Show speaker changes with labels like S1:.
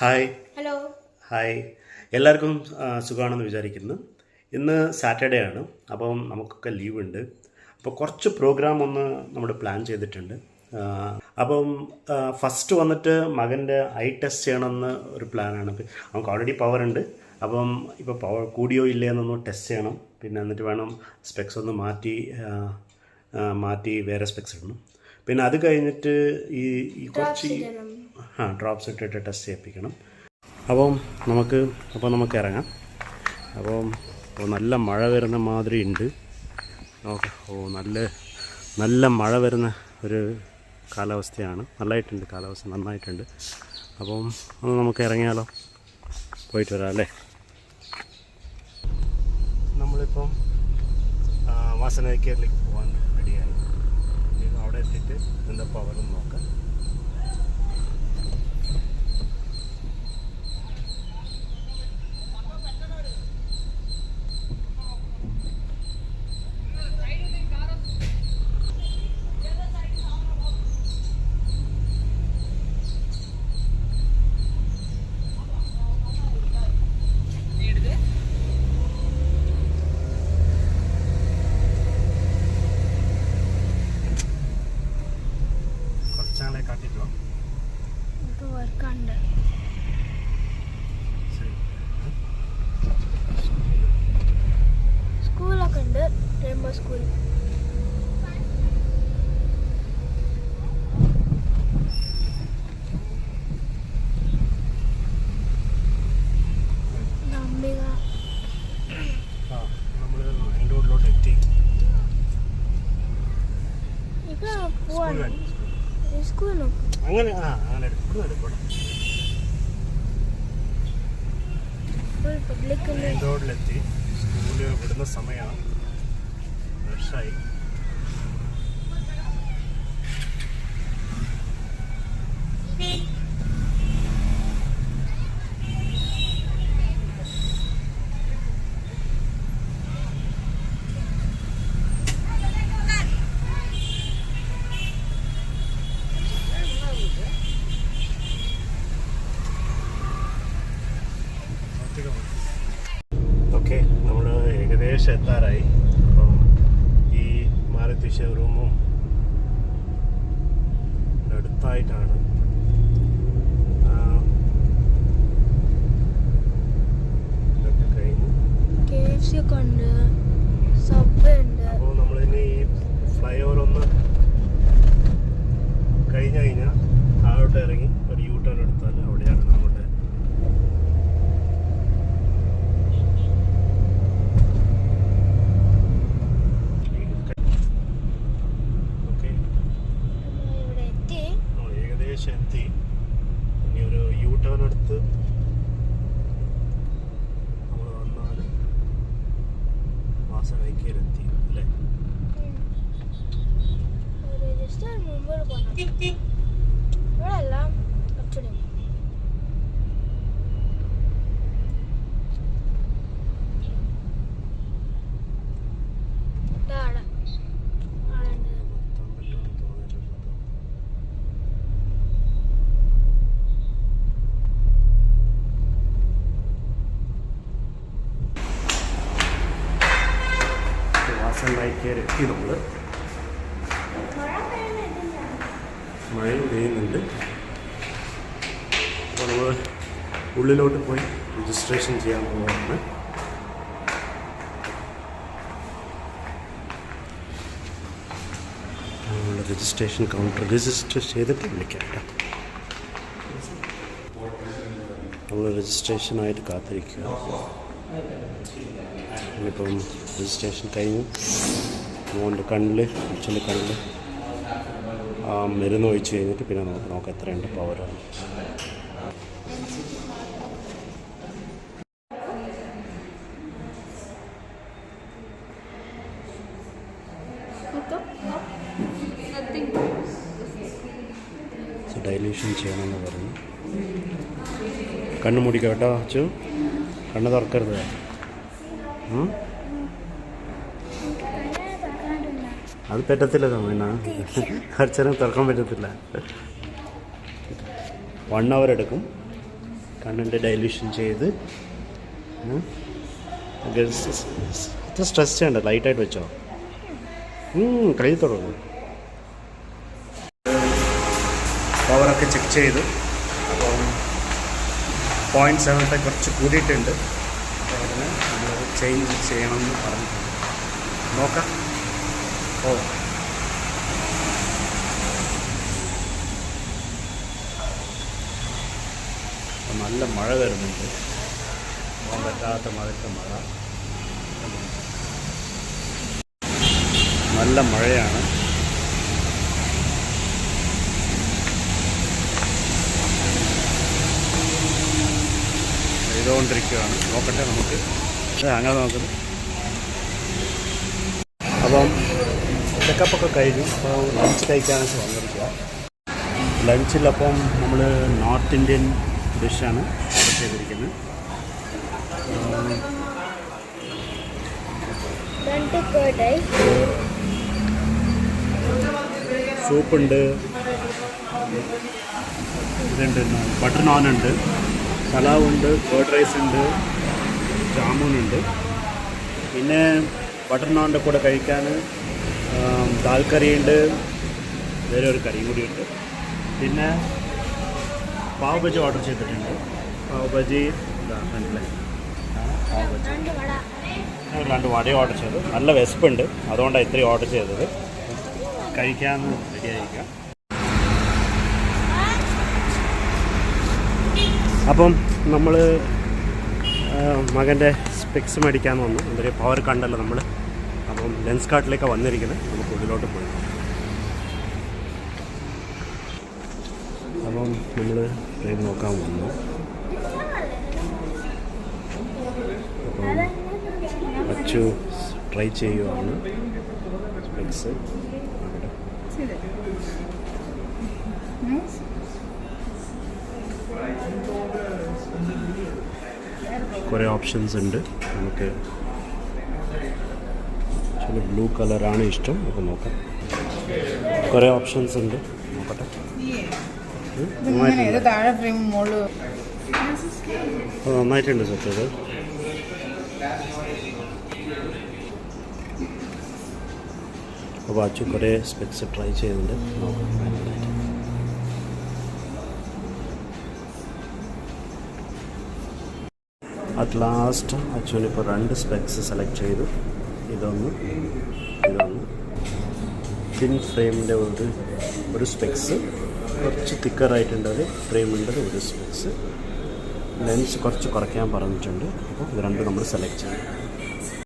S1: Hi
S2: hello
S1: hi എല്ലാവർക്കും സുഖമാണെന്ന് വിചാരിക്കുന്നു. ഇന്ന് സാറ്റർഡേ ആണ്. അപ്പം നമുക്കൊക്കെ ലീവ് ഉണ്ട്. അപ്പോൾ കുറച്ച് പ്രോഗ്രാം ഒന്ന് നമ്മൾ പ്ലാൻ ചെയ്തിട്ടുണ്ട്. അപ്പം ഫസ്റ്റ് വന്നിട്ട് മകന്റെ ഐ ടെസ്റ്റ് ചെയ്യണമെന്ന് ഒരു പ്ലാനാണ് നമുക്ക് ഓൾറെഡി പവർ ഉണ്ട്. അപ്പം ഇപ്പോൾ പവർ കൂടിയോ ഇല്ലേ എന്നൊന്ന് ടെസ്റ്റ് ചെയ്യണം. പിന്നെ എന്നിട്ട് വേണം സ്പെക്സ് ഒന്ന് മാറ്റി മാറ്റി വേറെ സ്പെക്സ് ഇടണം. പിന്നെ അത് കഴിഞ്ഞിട്ട് ഈ ഈ കുറച്ച് ആ ഡ്രോപ്സ് ഇട്ടിട്ട് ടെസ്റ്റ് ചെയ്യിപ്പിക്കണം. അപ്പം നമുക്ക് അപ്പോൾ നമുക്ക് ഇറങ്ങാം. അപ്പം നല്ല മഴ വരുന്ന മാതിരി ഉണ്ട്. ഓക്കെ ഓ നല്ല നല്ല മഴ വരുന്ന ഒരു കാലാവസ്ഥയാണ്. നല്ലതായിട്ടുണ്ട് കാലാവസ്ഥ നന്നായിട്ടുണ്ട്. അപ്പം ഒന്ന് നമുക്ക് ഇറങ്ങിയാലോ? പോയിട്ട് വരാം അല്ലേ? നമ്മളിപ്പം ആ, വാസനയ്ക്കലിലേക്ക് പോകാൻ റെഡിയായി അവിടെ എത്തിയിട്ട് എന്താ പവറും നോക്കാം.
S2: എനിക്ക്
S1: മെയിൻ റോഡിലെത്തി സ്കൂൽ വിടുന്ന സമയമാണ്. ഫ്രഷായി. ഓക്കെ നമ്മൾ ഏകദേശം എത്താറായി. അപ്പം ഈ മാരുതി ഷോറൂമും അടുത്തായിട്ടാണ്.
S2: എത്തി
S1: നമ്മൾ മഴയും പെയ്യുന്നുണ്ട്. അപ്പോൾ നമ്മൾ ഉള്ളിലോട്ട് പോയി രജിസ്ട്രേഷൻ ചെയ്യാൻ പോകുന്നതാണ് നമ്മളുടെ രജിസ്ട്രേഷൻ കൗണ്ടർ രജിസ്റ്റർ ചെയ്തിട്ട് വിളിക്കാം കേട്ടോ. നമ്മൾ രജിസ്ട്രേഷനായിട്ട് കാത്തിരിക്കുക. ഇനിയിപ്പം രജിസ്ട്രേഷൻ കഴിഞ്ഞു. മോന്റെ കണ്ണിൽ അച്ഛന്റെ കണ്ണിൽ ആ മരുന്ന് ഒഴിച്ച് കഴിഞ്ഞിട്ട് പിന്നെ നമുക്ക് നോക്കാം എത്രയുണ്ട് പവറാണ് ഡൈല്യൂഷൻ ചെയ്യണമെന്ന് പറഞ്ഞു. കണ്ണ് മൂടിക്കോ കേട്ടോ അച്ചു കണ്ണ് തുറക്കരുത്. അത് പറ്റത്തില്ല തമിഴ്ന അച്ഛനും തുറക്കാൻ പറ്റത്തില്ല. വൺ അവർ എടുക്കും. കണ്ണിന്റെ ഡൈല്യൂഷൻ ചെയ്ത് ഇത് സ്ട്രെസ് ചെയ്യണ്ട ലൈറ്റായിട്ട് വെച്ചോ. കഴുകി തുടങ്ങും. പവറൊക്കെ ചെക്ക് ചെയ്തു. അപ്പം പോയിന്റ് സെവൻ ഫൈവ് കുറച്ച് കൂടിയിട്ടുണ്ട്. അതിന് നമ്മൾ ചേഞ്ച് ചെയ്യണമെന്ന് പറഞ്ഞിട്ടുണ്ട്. നോക്കാം. ഓ. നല്ല മഴ വരുന്നുണ്ട്. പോകാൻ പറ്റാത്ത മഴത്തെ മഴ. നല്ല മഴയാണ്. ചെയ്തുകൊണ്ടിരിക്കുകയാണ്. നോക്കട്ടെ നമുക്ക്. അങ്ങനെ നോക്കുന്നത് അപ്പം ചെക്കപ്പൊക്കെ കഴിഞ്ഞു. അപ്പോൾ ലഞ്ച് കഴിക്കാനൊക്കെ വന്നിരിക്കുക. ലഞ്ചിലപ്പം നമ്മൾ നോർത്ത് ഇന്ത്യൻ ഡിഷാണ് ഓർഡർ ചെയ്തിരിക്കുന്നത്. സൂപ്പുണ്ട് ഇതുണ്ട്. ബട്ടർ നോൺ ഉണ്ട്. സലാവ് ഉണ്ട്. കേർഡ് റൈസ് ഉണ്ട്. ജാമുൻ ഉണ്ട്. പിന്നെ ബട്ടർ നോണിന്റെ കൂടെ കഴിക്കാൻ ദാൽ കറി ഉണ്ട് വേറെ ഒരു കറിയും കൂടി ഉണ്ട് പിന്നെ പാവ് ബജി ഓർഡർ ചെയ്തിട്ടുണ്ട്. പാവ് ബജി കണ്ടില്ലേ? പാവ് ബജി
S2: രണ്ട്
S1: വടയും ഓർഡർ ചെയ്തു. നല്ല വിശപ്പുണ്ട്. അതുകൊണ്ടാണ് ഇത്രയും ഓർഡർ ചെയ്തത്. കഴിക്കാമെന്ന് റെഡി ആയിരിക്കാം അപ്പം നമ്മൾ മകന്റെ സ്പെക്സ് മേടിക്കാമെന്ന് വന്നു. എന്തൊരു പവർ കണ്ടല്ലോ നമ്മൾ അപ്പം ലെൻസ് കാട്ടിലേക്കാണ് വന്നിരിക്കുന്നത് നമുക്ക് ഉള്ളിലോട്ട് പോയി. അപ്പം നമ്മൾ ട്രെയിൻ നോക്കാൻ വന്നു. അപ്പം അച്ചു ട്രൈ ചെയ്യുവാണ്. സ്പെക്സ് കുറേ ഓപ്ഷൻസ് ഉണ്ട്. നമുക്ക് ചില ബ്ലൂ കളറാണ് ഇഷ്ടം. നമുക്ക് നോക്കാം. കുറേ ഓപ്ഷൻസ് ഉണ്ട്. നോക്കട്ടെ. നന്നായിട്ടുണ്ട്. അത് സത്യത് അപ്പോൾ അച്ചു കുറേ സ്പെക്സ് ട്രൈ ചെയ്യുന്നുണ്ട്. നോക്കാം അറ്റ് ലാസ്റ്റ് അച്ഛനിപ്പോൾ രണ്ട് സ്പെക്സ് സെലക്ട് ചെയ്തു. ഇതൊന്ന് ഇതൊന്ന്. തിൻ ഫ്രെയിമിന്റെ ഒരു ഒരു സ്പെക്സ് കുറച്ച് തിക്കറായിട്ടുണ്ട് അത്. ഫ്രെയിമിന്റെ ഒരു സ്പെക്സ് ലെൻസ് കുറച്ച് കുറയ്ക്കാൻ പറഞ്ഞിട്ടുണ്ട്. അപ്പോൾ ഇത് രണ്ടും നമ്മൾ സെലക്ട് ചെയ്യും